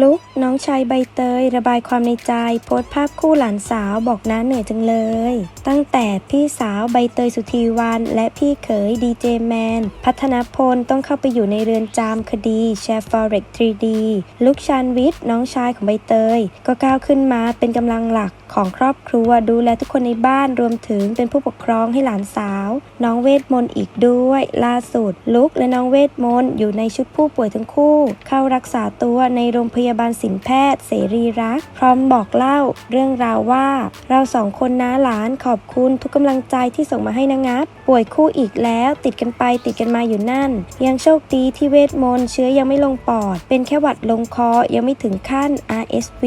ลุกน้องชายใบเตย ระบายความในใจ โพสต์ภาพคู่หลานสาวบอกน้าเหนื่อยจังเลย ตั้งแต่พี่สาวใบเตยสุธีวันและพี่เขยดีเจแมน พัฒนพลต้องเข้าไปอยู่ในเรือนจำคดีแชร์ฟอเร็ก 3D ลุกชานวิทย์น้องชายของใบเตย ก็ก้าวขึ้นมาเป็นกำลังหลักของครอบครัวดูแลทุกคนในบ้านรวมถึงเป็นผู้ปกครองให้หลานสาว น้องเวทมนต์อีกด้วย ล่าสุด ลุกและน้องเวทมนต์อยู่ในชุดผู้ป่วยทั้งคู่ เข้ารักษาตัวในโรงพยาบาลศิลแพทย์ เสรีรัก พร้อมบอกเล่าเรื่องราวว่า เราสองคนน้าหลานขอบคุณทุกกำลังใจที่ส่งมาให้นางงับ ป่วยคู่อีกแล้วติดกันไปติดกันมาอยู่นั่น ยังโชคดีที่เวทมนต์เชื้อยังไม่ลงปอด เป็นแค่หวัดลงคอยังไม่ถึงขั้น RSV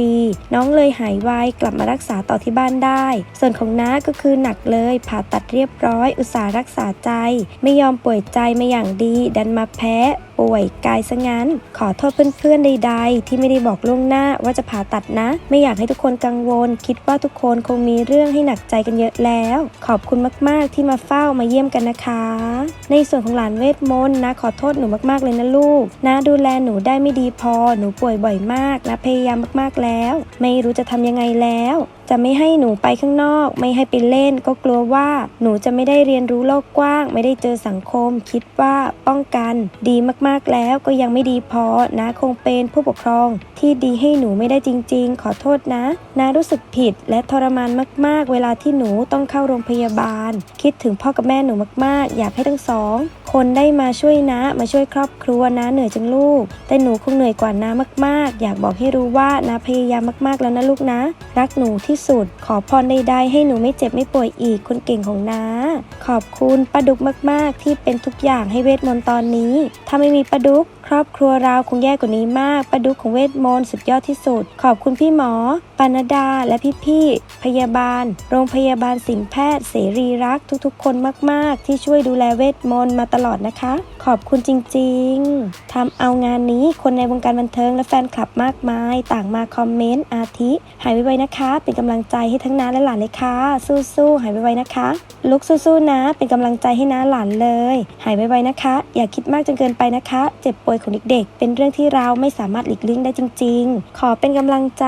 น้องเลยหายไวกลับมารักษาต่อที่บ้านได้ ส่วนของน้าก็คือหนักเลยผ่าตัดเรียบร้อย อุตส่าห์รักษาใจ ไม่ยอมป่วยใจมาอย่างดี ดันมาแพ้ ป่วยกายซะงั้น ขอโทษเพื่อนๆใดๆที่ไม่ได้บอกล่วงหน้าว่าจะผ่าตัดนะ ไม่อยากให้ทุกคนกังวล คิดว่าทุกคนคงมีเรื่องให้หนักใจกันเยอะแล้ว ขอบคุณมาก ๆ ที่มาเฝ้ามาเยี่ยมกันนะคะ ในส่วนของหลานเวทมนต์นะขอโทษหนูมากๆเลยนะลูกนะดูแลหนูได้ไม่ดีพอหนูป่วยบ่อยมากนะพยายามมากๆแล้ว ไม่รู้จะทำยังไงแล้ว จะไม่ให้หนูไปข้างนอก ไม่ให้ไปเล่น ก็กลัวว่า หนูจะไม่ได้เรียนรู้โลกกว้าง ไม่ได้เจอสังคม คิดว่าป้องกัน ดีมากๆแล้วก็ยังไม่ดีพอนะคงเป็นผู้ปกครอง ที่ดีให้หนูไม่ได้จริง ๆ ขอโทษนะนะรู้สึกผิดและทรมานมาก ๆ เวลาที่หนูต้องเข้าโรงพยาบาล คิดถึงพ่อกับแม่หนูมาก ๆ อยากให้ทั้งสองคนได้มาช่วยนะมาช่วยครอบครัวนะเหนื่อยจังลูก แต่หนูคงเหนื่อยกว่านะมาก ๆ อยากบอกให้รู้ว่านะพยายามมากๆแล้วนะลูกนะ รักหนูที่สุด ขอพรใดๆให้หนูไม่เจ็บไม่ป่วยอีกคนเก่งของน้าขอบคุณป้าดุกมาก ๆ ที่เป็นทุกอย่างให้เวทมนต์ตอนนี้ ถ้าไม่มีป้าดุก ครอบครัวเราคงแย่กว่านี้มากป้าดุกของเวทมนต์สุดยอดที่สุด ขอบคุณพี่หมอ ปานดา และพี่ๆพยาบาล โรงพยาบาลศิลแพทย์ เสรีรักทุกๆ คนมากๆ ที่ช่วยดูแลเวทมนต์มาตลอดนะคะ ขอบคุณจริงๆทำเอางานนี้คนในวงการบันเทิงและแฟนคลับมากมาย ต่างมาคอมเมนต์อาทิหายไวๆนะคะ เป็นกำลังใจให้ทั้งน้าและหลานเลยค่ะ สู้ๆหายไวๆนะคะ ลุกสู้ๆนะ เป็นกำลังใจให้น้าหลานเลย หายไวๆนะคะ อย่าคิดมากจนเกินไปนะคะ เจ็บป่วยของเด็กๆ เป็นเรื่องที่เราไม่สามารถหลีกเลี่ยงได้จริง ๆ ขอเป็นกำลังใจ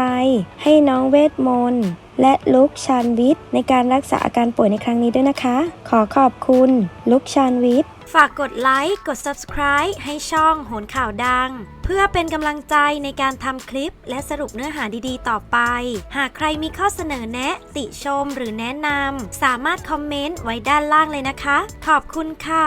ให้น้องเวทมนต์และลุกชานวิทย์ในการรักษาอาการป่วยในครั้งนี้ด้วยนะคะ ขอขอบคุณลุกชานวิทย์ฝากกดไลค์ กด subscribe ให้ช่องโหนข่าวดัง เพื่อเป็นกำลังใจในการทำคลิปและสรุปเนื้อหาดีๆ ต่อไป หากใครมีข้อเสนอแนะ ติชมหรือแนะนำสามารถคอมเมนต์ไว้ด้านล่างเลยนะคะ ขอบคุณค่ะ